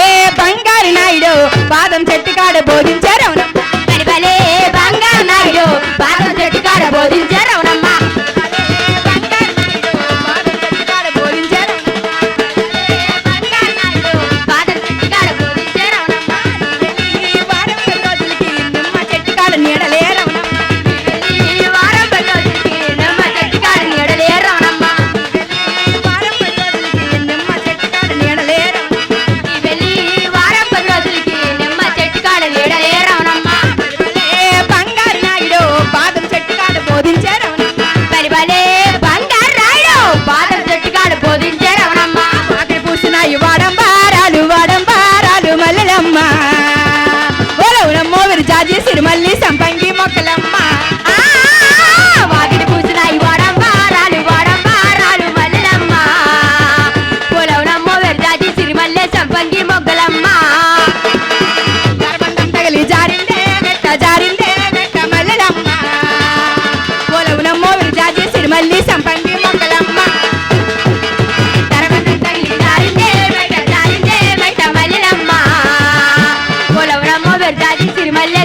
భలే బంగారు నాయుడు? పాదం చెట్టు కాడ బోధించారు అవును. భలే బంగారు నాయుడు? పాదం చెట్టు కాడ బోధించారు అవును. జాజి సిరిమల్లి సంపంగి మొక్కల